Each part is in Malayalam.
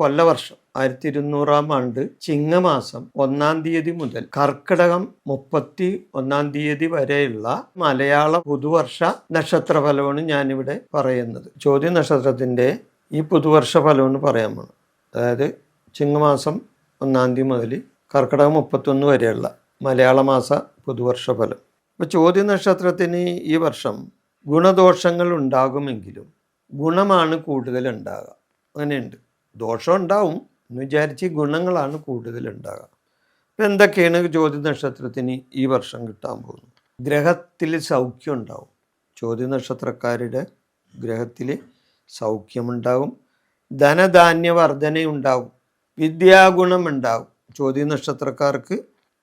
കൊല്ലവർഷം ആയിരത്തി ഇരുന്നൂറാം ആണ്ട് ചിങ്ങമാസം ഒന്നാം തീയതി മുതൽ കർക്കിടകം മുപ്പത്തി ഒന്നാം തീയതി വരെയുള്ള മലയാള പുതുവർഷ നക്ഷത്ര ഫലമാണ് ഞാനിവിടെ പറയുന്നത്. ചോദ്യ നക്ഷത്രത്തിന്റെ ഈ പുതുവർഷ ഫലമെന്ന് പറയാൻ പോണത് അതായത് ചിങ്ങമാസം ഒന്നാം തീയതി മുതൽ കർക്കിടകം മുപ്പത്തൊന്ന് വരെയുള്ള മലയാള മാസ പുതുവർഷ ഫലം. അപ്പോൾ ചോദ്യ നക്ഷത്രത്തിന് ഈ വർഷം ഗുണദോഷങ്ങൾ ഉണ്ടാകുമെങ്കിലും ഗുണമാണ് കൂടുതൽ ഉണ്ടാകുക. അങ്ങനെയുണ്ട്. ദോഷം ഉണ്ടാവും എന്ന് വിചാരിച്ച് ഗുണങ്ങളാണ് കൂടുതൽ ഉണ്ടാകുക അപ്പം എന്തൊക്കെയാണ് ജ്യോതി നക്ഷത്രത്തിന് ഈ വർഷം കിട്ടാൻ പോകുന്നത്? ഗ്രഹത്തിൽ സൗഖ്യം ഉണ്ടാവും. ജ്യോതി നക്ഷത്രക്കാരുടെ ഗ്രഹത്തിൽ സൗഖ്യമുണ്ടാവും. ധനധാന്യ വർധനയുണ്ടാവും. വിദ്യാഗുണം ഉണ്ടാവും. ജ്യോതി നക്ഷത്രക്കാർക്ക്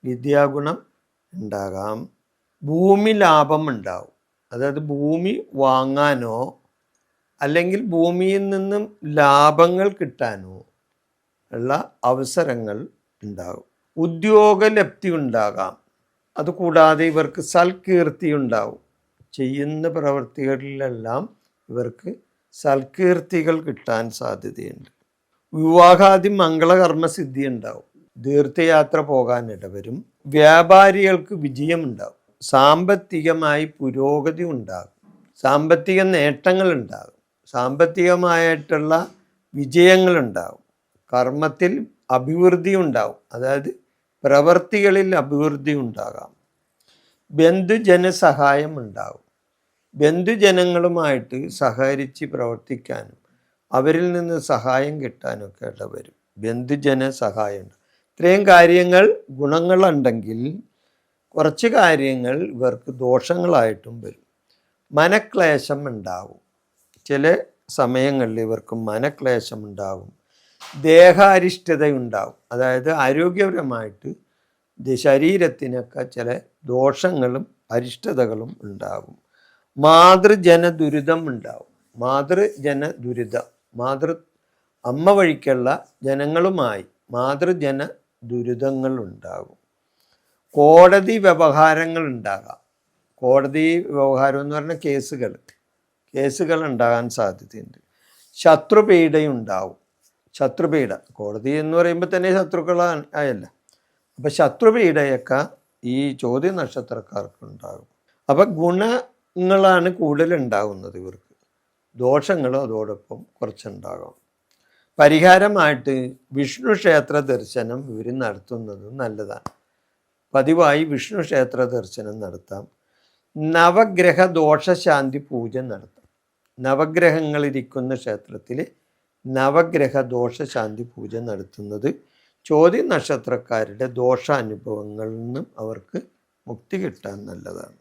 വിദ്യാഗുണം ഉണ്ടാകാം. ഭൂമി ലാഭം ഉണ്ടാവും. അതായത് ഭൂമി വാങ്ങാനോ അല്ലെങ്കിൽ ഭൂമിയിൽ നിന്നും ലാഭങ്ങൾ കിട്ടാനോ ഉള്ള അവസരങ്ങൾ ഉണ്ടാകും. ഉദ്യോഗലബ്ധി ഉണ്ടാകാം. അതുകൂടാതെ ഇവർക്ക് സൽകീർത്തി ഉണ്ടാവും ചെയ്യുന്ന പ്രവൃത്തികളിലെല്ലാം ഇവർക്ക് സൽകീർത്തികൾ കിട്ടാൻ സാധ്യതയുണ്ട്. വിവാഹാദി മംഗളകർമ്മ സിദ്ധി ഉണ്ടാവും ദീർഘയാത്ര പോകാൻ ഇടവരും. വ്യാപാരികൾക്ക് വിജയമുണ്ടാകും സാമ്പത്തികമായി പുരോഗതി ഉണ്ടാകും. സാമ്പത്തിക നേട്ടങ്ങൾ ഉണ്ടാകും. സാമ്പത്തികമായിട്ടുള്ള വിജയങ്ങളുണ്ടാവും. കർമ്മത്തിൽ അഭിവൃദ്ധി ഉണ്ടാവും അതായത് പ്രവൃത്തികളിൽ അഭിവൃദ്ധി ഉണ്ടാകാം ബന്ധുജന സഹായം ഉണ്ടാവും. ബന്ധുജനങ്ങളുമായിട്ട് സഹകരിച്ച് പ്രവർത്തിക്കാനും അവരിൽ നിന്ന് സഹായം കിട്ടാനൊക്കെ ഇടവരും. ബന്ധുജന സഹായം. ഇത്രയും കാര്യങ്ങൾ ഗുണങ്ങളുണ്ടെങ്കിൽ കുറച്ച് കാര്യങ്ങൾ ഇവർക്ക് ദോഷങ്ങളായിട്ടും വരും. മനക്ലേശം ഉണ്ടാവും. ചില സമയങ്ങളിൽ ഇവർക്ക് മനക്ലേശം ഉണ്ടാവും ദേഹാരിഷ്ടത ഉണ്ടാവും അതായത് ആരോഗ്യപരമായിട്ട് ശരീരത്തിനൊക്കെ ചില ദോഷങ്ങളും അരിഷ്ടതകളും ഉണ്ടാകും മാതൃജന ദുരിതം ഉണ്ടാവും. മാതൃജന ദുരിതം മാതൃ അമ്മ വഴിക്കുള്ള ജനങ്ങളുമായി മാതൃജന ദുരിതങ്ങൾ ഉണ്ടാകും കോടതി വ്യവഹാരങ്ങൾ ഉണ്ടാകാം കോടതി വ്യവഹാരം എന്ന് പറഞ്ഞ കേസുകൾ. കേസുകൾ ഉണ്ടാകാൻ സാധ്യതയുണ്ട്. ശത്രുപീഡയുണ്ടാവും. ശത്രുപീഡ കോടതി എന്ന് പറയുമ്പോൾ തന്നെ ശത്രുക്കളാണ് ആയല്ല. അപ്പം ശത്രുപീഡയൊക്കെ ഈ ചോദ്യ നക്ഷത്രക്കാർക്ക് ഉണ്ടാകും അപ്പം ഗുണങ്ങളാണ് കൂടുതൽ ഉണ്ടാകുന്നത് ഇവർക്ക്. ദോഷങ്ങളും അതോടൊപ്പം കുറച്ചുണ്ടാകും. പരിഹാരമായിട്ട് വിഷ്ണു ക്ഷേത്ര ദർശനം ഇവർ നടത്തുന്നത് നല്ലതാണ്. പതിവായി വിഷ്ണു ക്ഷേത്ര ദർശനം നടത്താം. നവഗ്രഹ ദോഷശാന്തി പൂജ നടത്താം. നവഗ്രഹങ്ങളിരിക്കുന്ന ക്ഷേത്രത്തിൽ നവഗ്രഹ ദോഷശാന്തി പൂജ നടത്തുന്നത്. ചോദ്യ നക്ഷത്രക്കാരുടെ ദോഷാനുഭവങ്ങളിൽ നിന്നും അവർക്ക് മുക്തി കിട്ടാൻ നല്ലതാണ്.